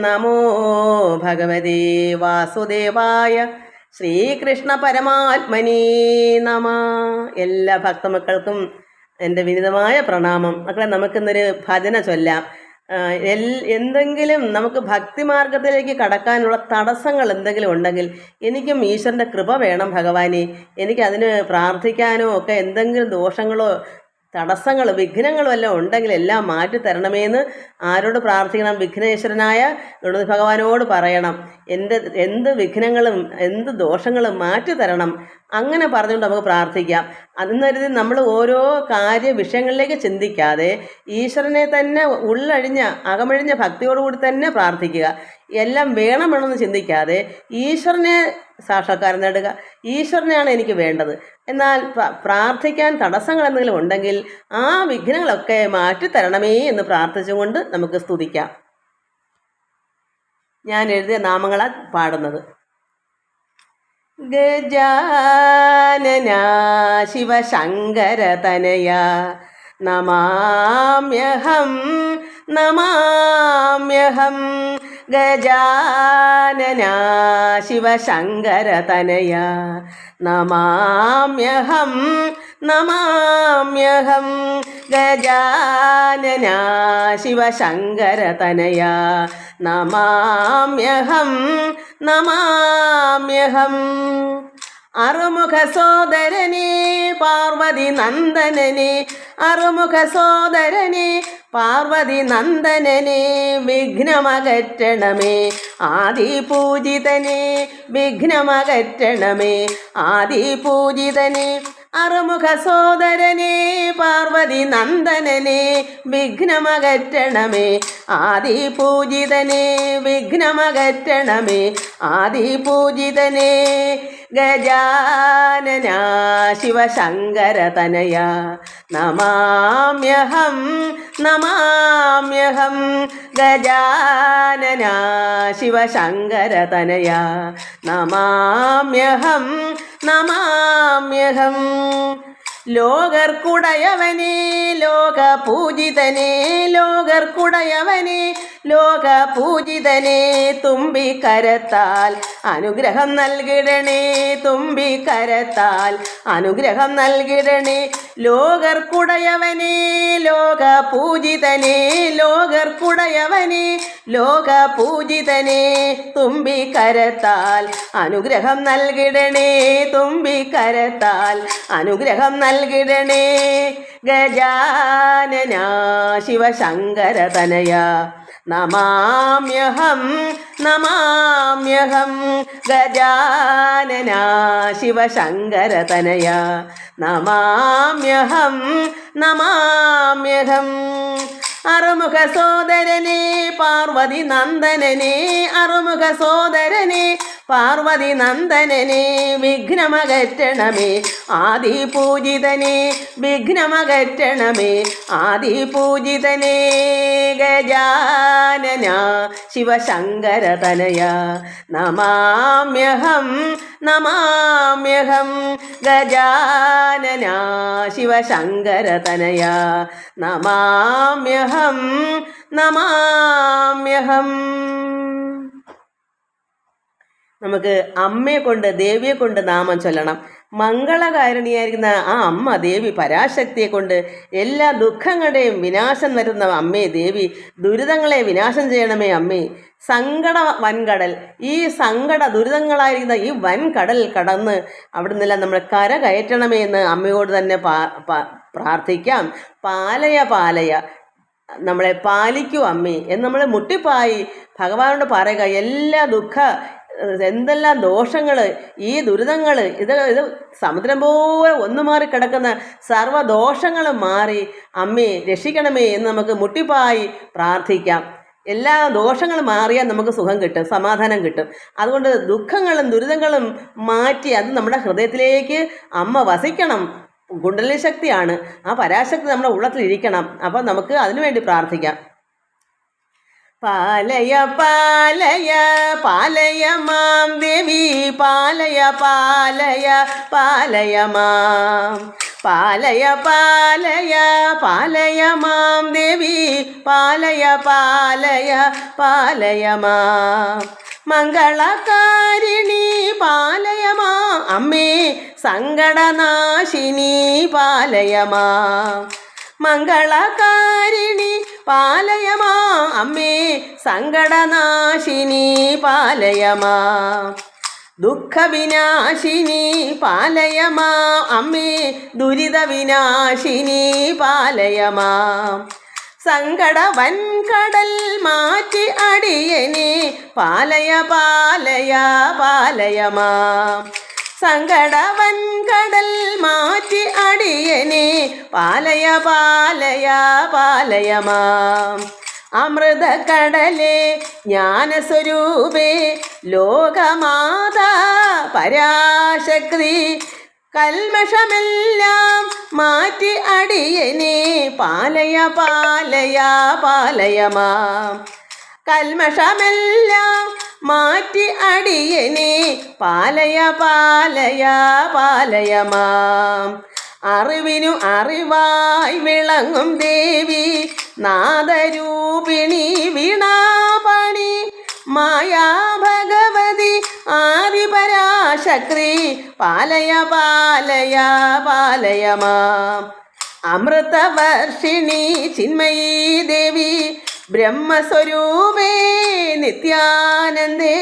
നമോ ഭഗവതേ വാസുദേവായ ശ്രീകൃഷ്ണ പരമാത്മനീ നമ. എല്ലാ ഭക്തമക്കൾക്കും എന്റെ വിനിതമായ പ്രണാമം. മക്കളെ നമുക്കിന്നൊരു ഭജന ചൊല്ലാം. എൽ എന്തെങ്കിലും നമുക്ക് ഭക്തിമാർഗത്തിലേക്ക് കടക്കാനുള്ള തടസ്സങ്ങൾ എന്തെങ്കിലും ഉണ്ടെങ്കിൽ എനിക്കും ഈശ്വരന്റെ കൃപ വേണം ഭഗവാനെ. എനിക്കതിന് പ്രാർത്ഥിക്കാനോ ഒക്കെ എന്തെങ്കിലും ദോഷങ്ങളോ തടസ്സങ്ങൾ വിഘ്നങ്ങളും എല്ലാം ഉണ്ടെങ്കിൽ എല്ലാം മാറ്റി തരണമേന്ന് ആരോട് പ്രാർത്ഥിക്കണം? വിഘ്നേശ്വരനായ ഗണപതി ഭഗവാനോട് പറയണം. എന്റെ എന്ത് വിഘ്നങ്ങളും എന്ത് ദോഷങ്ങളും മാറ്റി തരണം. അങ്ങനെ പറഞ്ഞുകൊണ്ട് നമുക്ക് പ്രാർത്ഥിക്കാം. അതെന്നൊരു നമ്മൾ ഓരോ കാര്യ വിഷയങ്ങളിലേക്ക് ചിന്തിക്കാതെ ഈശ്വരനെ തന്നെ ഉള്ളഴിഞ്ഞ അകമഴിഞ്ഞ ഭക്തിയോടുകൂടി തന്നെ പ്രാർത്ഥിക്കുക. എല്ലാം വേണം വേണമെന്ന് ചിന്തിക്കാതെ ഈശ്വരനെ സാക്ഷാത്കാരം നേടുക ഈശ്വരനെയാണ് എനിക്ക് വേണ്ടത്. എന്നാൽ പ്രാർത്ഥിക്കാൻ തടസ്സങ്ങൾ എന്തെങ്കിലും ഉണ്ടെങ്കിൽ ആ വിഘ്നങ്ങളൊക്കെ മാറ്റിത്തരണമേ എന്ന് പ്രാർത്ഥിച്ചുകൊണ്ട് നമുക്ക് സ്തുതിക്കാം. ഞാൻ എഴുതിയ നാമങ്ങളാണ് പാടുന്നത്. ഗജാനന ശിവശങ്കരതനയ നമാമ്യഹം നമാമ്യഹം. ഗജാനന ശിവശങ്കരതനയ നമാമ്യഹം നമാമ്യഹം ഗജാനന ശിവശങ്കരതനയ നമാമ്യഹം നമാമ്യഹം. അറുമുഖ സോദരനെ പാർവതി നന്ദനനെ അറുമുഖ സോദരനെ പാർവതി നന്ദനനെ വിഘ്നമകറ്റണമേ ആദിപൂജിതനെ വിഘ്നമകറ്റണമേ ആദിപൂജിതനെ അറുമുഖ സോദരനെ പാർവതി നന്ദനനെ വിഘ്നമകറ്റണമേ ആദിപൂജിതനെ വിഘ്നമകറ്റണമേ ആദിപൂജിതനെ ഗജാനന ശിവശങ്കരതനയ നമാമ്യഹം നമാമ്യഹം ഗജാനന ശിവശങ്കരതനയ നമാമ്യഹം നമാമ്യഹം. ലോകർക്കുടയവനെ ലോകപൂജിതനേ ലോകർക്കുടയവനെ ലോക പൂജിതനെ തുമ്പിക്കരത്താൽ അനുഗ്രഹം നൽകിടണേ തുമ്പി കരത്താൽ അനുഗ്രഹം നൽകിടണേ ലോകർക്കുടയവനെ ലോക പൂജിതനെ ലോകർക്കുടയവനെ ലോക പൂജിതനെ തുമ്പിക്കരത്താൽ അനുഗ്രഹം നൽകിടണേ തുമ്പി കരത്താൽ അനുഗ്രഹം നൽകിടണേ ഗജാനന ശിവശങ്കരതനയ. നമാമ്യഹം നമാമ്യഹം. ഗജാനന ശിവശങ്കരതനയ നമാമ്യഹം നമാമ്യഹം. അറുമുഖ സോദരനെ പാർവതി നന്ദനനെ അറുമുഖ സോദരനെ പാർവതി നന്ദനനെ വിഘ്നമകറ്റണമേ. ആദി പൂജിതനെ വിഘ്നമകറ്റണമേ. ആദി പൂജിതനെ ഗജാനന ശിവശങ്കര തനയ നമാമ്യഹം നമാമ്യഹം ഗജാനന ശിവശങ്കര തനയ നമാമ്യഹം നമാമ്യഹം. നമുക്ക് അമ്മയെ കൊണ്ട് ദേവിയെ കൊണ്ട് നാമം ചൊല്ലണം. മംഗളകാരിണിയായിരിക്കുന്ന ആ അമ്മ ദേവി പരാശക്തിയെ കൊണ്ട് എല്ലാ ദുഃഖങ്ങളുടെയും വിനാശം വരുന്ന അമ്മേ ദേവി ദുരിതങ്ങളെ വിനാശം ചെയ്യണമേ അമ്മേ. സങ്കട വൻകടൽ ഈ സങ്കട ദുരിതങ്ങളായിരിക്കുന്ന ഈ വൻകടൽ കടന്ന് അവിടെ നിന്നെല്ലാം നമ്മൾ കര കയറ്റണമേ എന്ന് അമ്മയോട് തന്നെ പ്രാർത്ഥിക്കാം. പാലയ പാലയ നമ്മളെ പാലിക്കൂ അമ്മേ എന്ന് നമ്മൾ മുട്ടിപ്പായി ഭഗവാനോട് പറയുക. എല്ലാ ദുഃഖ എന്തെല്ലാം ദോഷങ്ങൾ ഈ ദുരിതങ്ങൾ ഇത് ഇത് സമുദ്രം പോലെ ഒന്നു മാറി കിടക്കുന്ന സർവദോഷങ്ങളും മാറി അമ്മേ രക്ഷിക്കണമേ എന്ന് നമുക്ക് മുട്ടിപ്പായി പ്രാർത്ഥിക്കാം. എല്ലാ ദോഷങ്ങളും മാറിയാൽ നമുക്ക് സുഖം കിട്ടും സമാധാനം കിട്ടും. അതുകൊണ്ട് ദുഃഖങ്ങളും ദുരിതങ്ങളും മാറ്റി അത് നമ്മുടെ ഹൃദയത്തിലേക്ക് അമ്മ വസിക്കണം. കുണ്ടലിനി ശക്തിയാണ്. ആ പരാശക്തി നമ്മുടെ ഉള്ളത്തിൽ ഇരിക്കണം. അപ്പോൾ നമുക്ക് അതിനുവേണ്ടി പ്രാർത്ഥിക്കാം. പാലയ പാലയ പാലയ മാം ദേവി പാലയ പാലയ പാലയ മാം. പാലയ പാലയ പാലയ മാം ദേവി പാലയ പാലയ പാലയ മാം. മംഗളകാരിണി പാലയ മാം. അമ്മേ സങ്കടനാശിനി പാലയ മാം. മംഗളകാരിണി പാലയമാ അമ്മേ സങ്കടനാശിനി പാലയമാ. ദുഃഖവിനാശിനി പാലയമാ അമ്മേ ദുരിതവിനാശിനി പാലയമാ. സങ്കട വൻകടൽ മാറ്റി അടിയനെ പാലയ പാലയ പാലയമാ. സങ്കടവൻ കടൽ മാറ്റി അടിയനെ പാലയ പാലയ പാലയമാം. അമൃതക്കടലേ ജ്ഞാനസ്വരൂപേ ലോകമാതാ പരാശക്തി. കൽമഷമെല്ലാം മാറ്റി അടിയനെ പാലയ പാലയ പാലയമാം. കൽമഷമെല്ലാം മാറ്റി അടിയനെ പാലയ പാലയ പാലയമാം അറിവിനു അറിവായി വിളങ്ങും ദേവി നാദരൂപിണി വീണാപണി മായാ ഭഗവതി ആദിപരാശക്രി പാലയ പാലയ പാലയമാം അമൃതവർഷിണി ചിന്മയീ ദേവി ബ്രഹ്മസ്വരൂപേ നിത്യാനന്ദേ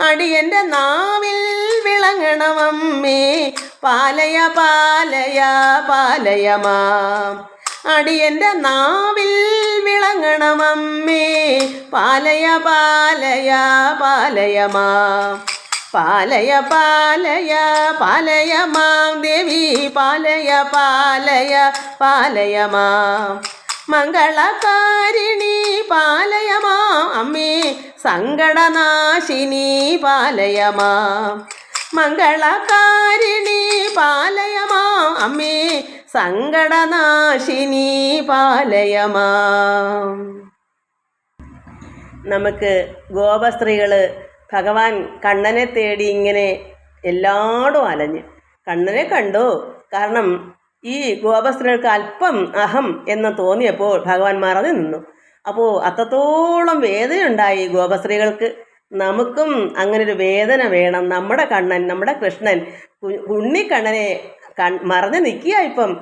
അടിയന്റെ നാവിൽ വിളങ്ങണമമ്മേ പാലയ പാലയ പാലയമാ. അടിയന്റെ നാവിൽ വിളങ്ങണമമ്മേ പാലയ പാലയ പാലയമാ. പാലയ പാലയ പാലയമാം ദേവി പാലയ പാലയ പാലയ മാം മംഗളകാരിണി പാലയമാ. അമ്മേ സങ്കടനാശിനി പാലയമാ. മംഗളകാരിണി പാലയമാ. അമ്മേ സങ്കടനാശിനി പാലയമാ. നമുക്ക് ഗോപസ്ത്രീകൾ ഭഗവാൻ കണ്ണനെ തേടി ഇങ്ങനെ എല്ലായിടും അലഞ്ഞ്. കണ്ണനെ കണ്ടു. കാരണം ഈ ഗോപസ്ത്രീകൾക്ക് അല്പം അഹം എന്ന് തോന്നിയപ്പോൾ ഭഗവാൻ മറന്നു നിന്നു. അപ്പോൾ അത്രത്തോളം വേദനയുണ്ടായി ഗോപസ്ത്രീകൾക്ക്. നമുക്കും അങ്ങനെ ഒരു വേദന വേണം. നമ്മുടെ കണ്ണൻ നമ്മുടെ കൃഷ്ണൻ ഉണ്ണിക്കണ്ണനെ കൺ മറന്നു നിൽക്കുക ഇപ്പം.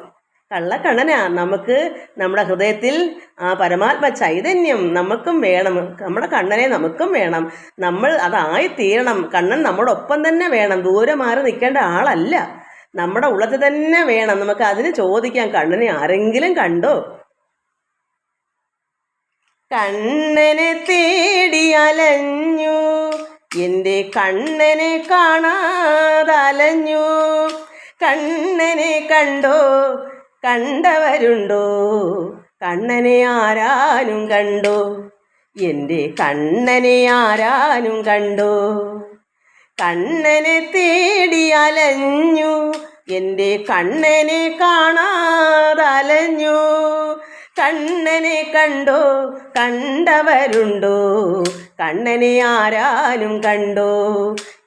കള്ളക്കണ്ണനാ. നമുക്ക് നമ്മുടെ ഹൃദയത്തിൽ ആ പരമാത്മ ചൈതന്യം നമുക്കും വേണം. നമ്മുടെ കണ്ണനെ നമുക്കും വേണം. നമ്മൾ അതായി തീരണം കണ്ണൻ നമ്മുടെ ഒപ്പം തന്നെ വേണം. ദൂരെ മാറി നിൽക്കേണ്ട ആളല്ല. നമ്മുടെ ഉള്ളത്തിൽ തന്നെ വേണം. നമുക്ക് അതിന് ചോദിക്കാം. കണ്ണനെ ആരെങ്കിലും കണ്ടോ? കണ്ണനെ തേടി അലഞ്ഞു. എന്റെ കണ്ണനെ കാണാതലഞ്ഞു. കണ്ണനെ കണ്ടോ? കണ്ടവരുണ്ടോ? കണ്ണനെ ആരാനും കണ്ടോ? എന്റെ കണ്ണനെ ആരാനും കണ്ടോ? കണ്ണനെ തേടി അലഞ്ഞു എന്റെ കണ്ണനെ കാണാതലഞ്ഞു. കണ്ണനെ കണ്ടോ കണ്ടവരുണ്ടോ? കണ്ണനെ ആരാനും കണ്ടോ?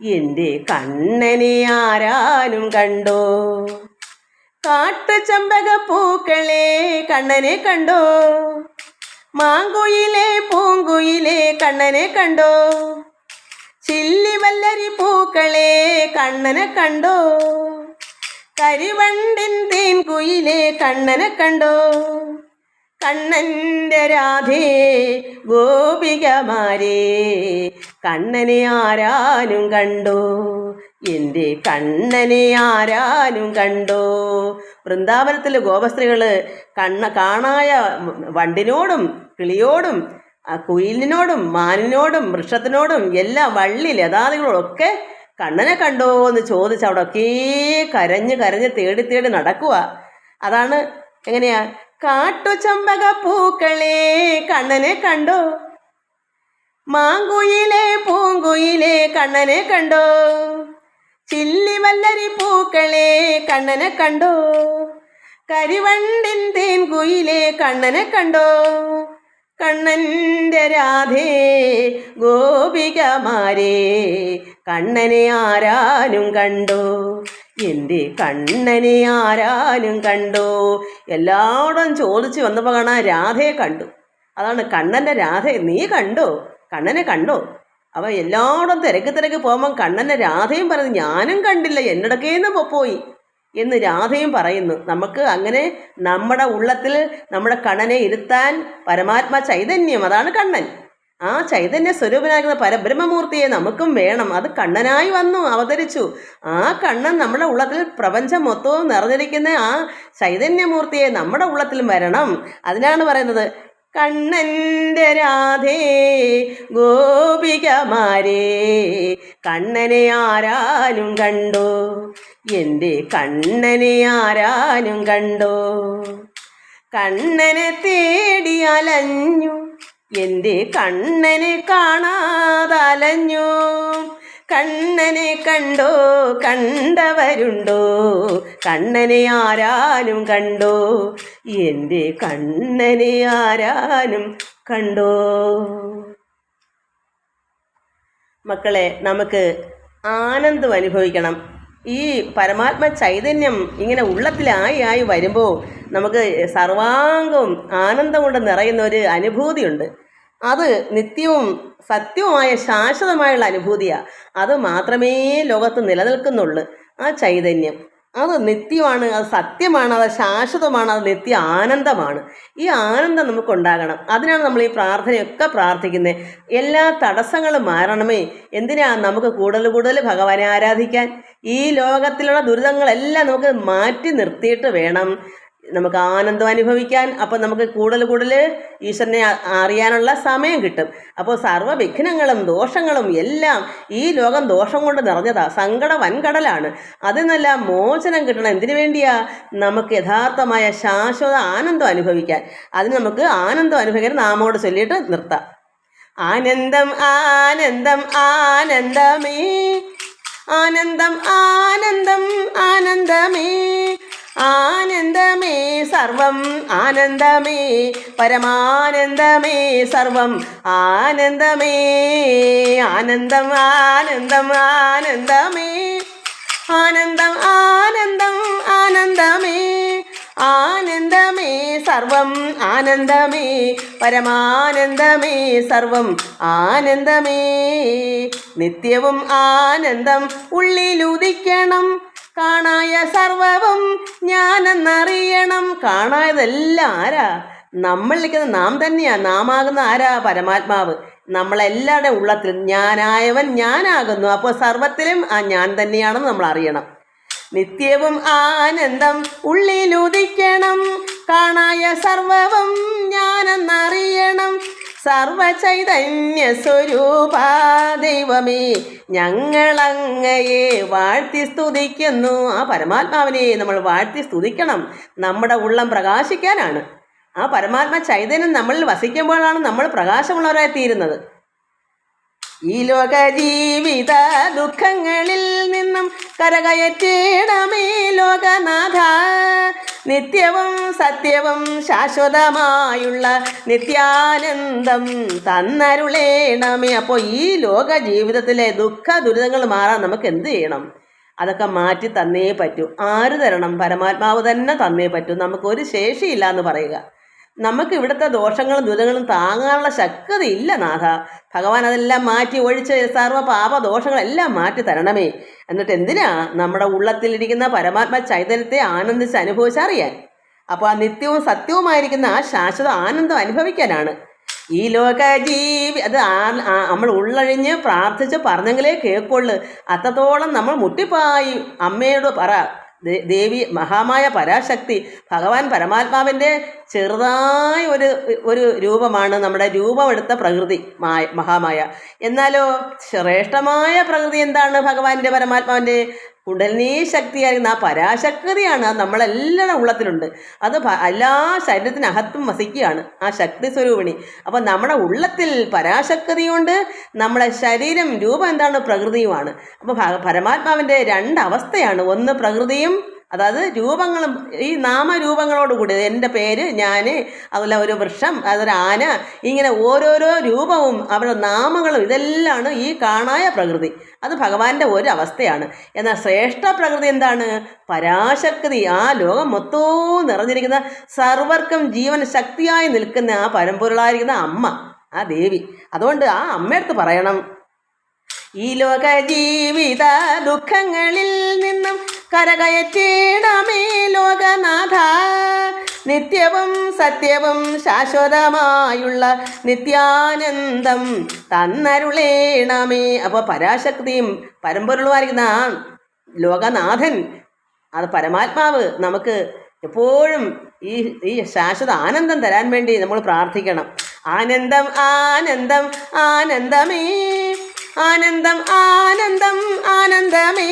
എന്റെ കണ്ണനെ ആരാനും കണ്ടോ? കാട്ടുചമ്പക പൂക്കളെ കണ്ണനെ കണ്ടോ? മാങ്കുയിലെ പൂങ്കുയിലെ കണ്ണനെ കണ്ടോ? ചില്ലിവല്ലരി പൂക്കളെ കണ്ണനെ കണ്ടോ? കരിവണ്ടിൻ തേൻ തേൻകുയിലെ കണ്ണനെ കണ്ടോ? കണ്ണന്റെ രാധേ ഗോപികമാരേ കണ്ണനെ ആരാനും കണ്ടോ? എന്റെ കണ്ണനെ ആരാനും കണ്ടോ? വൃന്ദാവനത്തിലെ ഗോപസ്ത്രീകൾ കണ്ണ കാണായ വണ്ടിനോടും കിളിയോടും ആ കുയിലിനോടും മാനിനോടും വൃക്ഷത്തിനോടും എല്ലാ വള്ളി ലതാദികളോടും ഒക്കെ കണ്ണനെ കണ്ടോ എന്ന് ചോദിച്ച് അവിടെ ഒക്കെ കരഞ്ഞ് കരഞ്ഞ് തേടി തേടി നടക്കുക അതാണ് എങ്ങനെയാ? കാട്ടുചമ്പക പൂക്കളെ കണ്ണനെ കണ്ടോ? മാങ്കുയിലെ പൂങ്കുയിലെ കണ്ണനെ കണ്ടോ? ചില്ലി വല്ലരി പൂക്കളെ കണ്ണനെ കണ്ടോ? കരിവണ്ടിൻ തേൻകുയിലെ കണ്ണനെ കണ്ടോ? കണ്ണന്റെ രാധേ ഗോപികമാരേ കണ്ണനെ ആരാനും കണ്ടോ? എന്റെ കണ്ണനെ ആരാനും കണ്ടോ? എല്ലാവരും ചോദിച്ചു വന്നപ്പോൾ കാണാൻ രാധയെ കണ്ടു. അതാണ് കണ്ണന്റെ രാധ നീ കണ്ടോ? കണ്ണനെ കണ്ടോ? അപ്പം എല്ലാവടും തിരക്ക് തിരക്ക് പോകുമ്പം കണ്ണന്റെ രാധയും പറഞ്ഞു ഞാനും കണ്ടില്ല എന്നിടക്കേന്ന് പോയി. എന്ന് രാധയും പറയുന്നു. നമുക്ക് അങ്ങനെ നമ്മുടെ ഉള്ളത്തിൽ നമ്മുടെ കണ്ണനെ ഇരുത്താൻ പരമാത്മാ ചൈതന്യം അതാണ് കണ്ണൻ. ആ ചൈതന്യ സ്വരൂപനാകുന്ന പരബ്രഹ്മമൂർത്തിയെ നമുക്കും വേണം. അത് കണ്ണനായി വന്നു അവതരിച്ചു. ആ കണ്ണൻ നമ്മുടെ ഉള്ളത്തിൽ പ്രപഞ്ചം മൊത്തവും നിറഞ്ഞിരിക്കുന്ന ആ ചൈതന്യമൂർത്തിയെ നമ്മുടെ ഉള്ളത്തിലും വരണം. അതിനാണ് പറയുന്നത് കണ്ണന്റെ രാധേ ഗോപികമാരേ കണ്ണനെ ആരാലും കണ്ടോ. എന്റെ കണ്ണനെ ആരാനും കണ്ടോ? കണ്ണനെ തേടി അലഞ്ഞു. എന്റെ കണ്ണനെ കാണാതലഞ്ഞു. കണ്ണനെ കണ്ടോ? കണ്ടവരുണ്ടോ? കണ്ണനെ ആരാനും കണ്ടോ? എന്റെ കണ്ണനെ ആരാനും കണ്ടോ? മക്കളെ നമുക്ക് ആനന്ദം അനുഭവിക്കണം. ഈ പരമാത്മ ചൈതന്യം ഇങ്ങനെ ഉള്ളത്തിലായി ആയി വരുമ്പോൾ നമുക്ക് സർവാംഗവും ആനന്ദം കൊണ്ട് നിറയുന്ന ഒരു അനുഭൂതിയുണ്ട്. അത് നിത്യവും സത്യവുമായ ശാശ്വതമായുള്ള അനുഭൂതിയാണ് അത് മാത്രമേ ലോകത്ത് നിലനിൽക്കുന്നുള്ളൂ. ആ ചൈതന്യം. അത് നിത്യമാണ് അത് സത്യമാണ് അത് ശാശ്വതമാണ് അത് നിത്യ ആനന്ദമാണ്. ഈ ആനന്ദം നമുക്ക് ഉണ്ടാകണം. അതിനാണ് നമ്മൾ ഈ പ്രാർത്ഥനയൊക്കെ പ്രാർത്ഥിക്കുന്നത്. എല്ലാ തടസ്സങ്ങളും മാറണമേ. എന്തിനാ നമുക്ക് കൂടുതൽ കൂടുതൽ ഭഗവാനെ ആരാധിക്കാൻ? ഈ ലോകത്തിലുള്ള ദുരിതങ്ങളെല്ലാം നമുക്ക് മാറ്റി നിർത്തിയിട്ട് വേണം. നമുക്ക് ആനന്ദം അനുഭവിക്കാൻ അപ്പോൾ നമുക്ക് കൂടുതൽ കൂടുതൽ ഈശ്വരനെ അറിയാനുള്ള സമയം കിട്ടും. അപ്പോൾ സർവ വിഘ്നങ്ങളും ദോഷങ്ങളും എല്ലാം ഈ ലോകം ദോഷം കൊണ്ട് നിറഞ്ഞതാ. സങ്കട വൻകടലാണ്. അതിൽ നിന്നെല്ലാം മോചനം കിട്ടണം. എന്തിനു വേണ്ടിയാ? നമുക്ക് യഥാർത്ഥമായ ശാശ്വത ആനന്ദം അനുഭവിക്കാൻ. അതിന് നമുക്ക് ആനന്ദം അനുഭവിക്കാൻ നാമോട് ചൊല്ലിയിട്ട് നിർത്താം. ആനന്ദം ആനന്ദം ആനന്ദമേ. ആനന്ദം ആനന്ദം ആനന്ദമേ. ആനന്ദമേ സർവം ആനന്ദമേ പരമാനന്ദമേ സർവം. ആനന്ദമേ ആനന്ദം ആനന്ദം ആനന്ദമേ. ആനന്ദം ആനന്ദം ആനന്ദമേ. ആനന്ദമേ സർവം ആനന്ദമേ പരമാനന്ദമേ സർവം. ആനന്ദമേ നിത്യവും ആനന്ദം ഉള്ളിലുദിക്കണം. കാണായ സർവവും ഞാനെന്നറിയണം. കാണായതെല്ലാം ആരാ? നമ്മൾ നിൽക്കുന്ന നാം തന്നെയാ. നാമാകുന്ന ആരാ പരമാത്മാവ്? നമ്മളെല്ലാവരുടെ ഉള്ളത്തിൽ ഞാനായവൻ ഞാനാകുന്നു. അപ്പോൾ സർവത്തിലും ആ ഞാൻ തന്നെയാണെന്ന് നമ്മൾ അറിയണം. നിത്യവും ആനന്ദം ഉള്ളിലുദിക്കണം. കാണായ സർവവും ഞാനെന്നറിയണം. സർവചൈതന്യ സ്വരൂപ ദൈവമേ ഞങ്ങളങ്ങയെ വാഴ്ത്തി സ്തുതിക്കുന്നു. ആ പരമാത്മാവിനെ നമ്മൾ വാഴ്ത്തി സ്തുതിക്കണം. നമ്മുടെ ഉള്ളം പ്രകാശിക്കാനാണ്. ആ പരമാത്മ ചൈതന്യം നമ്മളിൽ വസിക്കുമ്പോഴാണ് നമ്മൾ പ്രകാശമുള്ളവരായി തീരുന്നത് ഈ ലോക ജീവിത ദുഃഖങ്ങളിൽ നിന്നും കരകയറ്റിടമേ ലോകനാഥ. നിത്യവും സത്യവും ശാശ്വതമായുള്ള നിത്യാനന്ദം തന്നരുളേണമേ. അപ്പോൾ ഈ ലോക ജീവിതത്തിലെ ദുഃഖ ദുരിതങ്ങൾ മാറാൻ നമുക്ക് എന്ത് ചെയ്യണം? അതൊക്കെ മാറ്റി തന്നേ പറ്റൂ. ആര് തരണം? പരമാത്മാവ് തന്നെ തന്നേ പറ്റൂ. നമുക്കൊരു ശേഷിയില്ല എന്ന് പറയുക. നമുക്ക് ഇവിടുത്തെ ദോഷങ്ങളും ദുരിതങ്ങളും താങ്ങാനുള്ള ശക്തി ഇല്ല നാഥ. ഭഗവാൻ അതെല്ലാം മാറ്റി ഒഴിച്ച് സർവ പാപ ദോഷങ്ങളെല്ലാം മാറ്റി തരണമേ. എന്നിട്ട് എന്തിനാ നമ്മുടെ ഉള്ളത്തിലിരിക്കുന്ന പരമാത്മ ചൈതന്യത്തെ ആനന്ദിച്ച് അനുഭവിച്ചറിയാൻ അപ്പോൾ ആ നിത്യവും സത്യവുമായിരിക്കുന്ന ആ ശാശ്വത ആനന്ദം അനുഭവിക്കാനാണ്. ഈ ലോക ജീവി അത് നമ്മൾ ഉള്ളഴിഞ്ഞ് പ്രാർത്ഥിച്ച് പറഞ്ഞെങ്കിലേ കേൾക്കുള്ളൂ. അത്രത്തോളം നമ്മൾ മുട്ടിപ്പായി. അമ്മയോട് പറ ദേവി മഹാമായ പരാശക്തി ഭഗവാൻ പരമാത്മാവിന്റെ ചെറുതായ ഒരു ഒരു രൂപമാണ് നമ്മുടെ രൂപമെടുത്ത പ്രകൃതി മായ മഹാമായ. എന്നാലോ ശ്രേഷ്ഠമായ പ്രകൃതി എന്താണ് ഭഗവാന്റെ പരമാത്മാവിന്റെ കുണ്ടലിനീ ശക്തിയായിരുന്ന ആ പരാശക്തിയാണ് അത് നമ്മളെല്ലാം ഉള്ളത്തിലുണ്ട്. അത് എല്ലാ ശരീരത്തിനകത്തും വസിക്കുകയാണ് ആ ശക്തി സ്വരൂപിണി. അപ്പോൾ നമ്മുടെ ഉള്ളത്തിൽ പരാശക്തിയുണ്ട് നമ്മുടെ ശരീരം രൂപം എന്താണ് പ്രകൃതിയുമാണ്. അപ്പോൾ പരമാത്മാവിന്റെ രണ്ട് അവസ്ഥയാണ്. ഒന്ന് പ്രകൃതിയും അതായത് രൂപങ്ങളും ഈ നാമരൂപങ്ങളോട് കൂടി എന്റെ പേര് ഞാൻ അതുപോലെ ഒരു വൃക്ഷം അതൊരു ആന ഇങ്ങനെ ഓരോരോ രൂപവും അവരുടെ നാമങ്ങളും ഇതെല്ലാമാണ് ഈ കാണായ പ്രകൃതി. അത് ഭഗവാന്റെ ഒരു അവസ്ഥയാണ്. എന്നാൽ ശ്രേഷ്ഠ പ്രകൃതി എന്താണ്? പരാശക്തി. ആ ലോകം മൊത്തവും നിറഞ്ഞിരിക്കുന്ന സർവർക്കും ജീവൻ ശക്തിയായി നിൽക്കുന്ന ആ പരമ്പൊരുളായിരിക്കുന്ന അമ്മ ആ ദേവി. അതുകൊണ്ട് ആ അമ്മയടുത്ത് പറയണം. ഈ ലോക ജീവിത ദുഃഖങ്ങളിൽ നിന്നും കരകയറ്റേണമേ ലോകനാഥ. നിത്യവും സത്യവും ശാശ്വതമായുള്ള നിത്യാനന്ദം തന്നരുളേണമേ. അപ്പോൾ പരാശക്തിയും പരമ്പൊരുളുമായിരിക്കുന്ന ആ ലോകനാഥൻ അത് പരമാത്മാവ് നമുക്ക് എപ്പോഴും ഈ ഈ ശാശ്വത ആനന്ദം തരാൻ വേണ്ടി നമ്മൾ പ്രാർത്ഥിക്കണം. ആനന്ദം ആനന്ദം ആനന്ദമേ ആനന്ദം ആനന്ദം ആനന്ദമേ.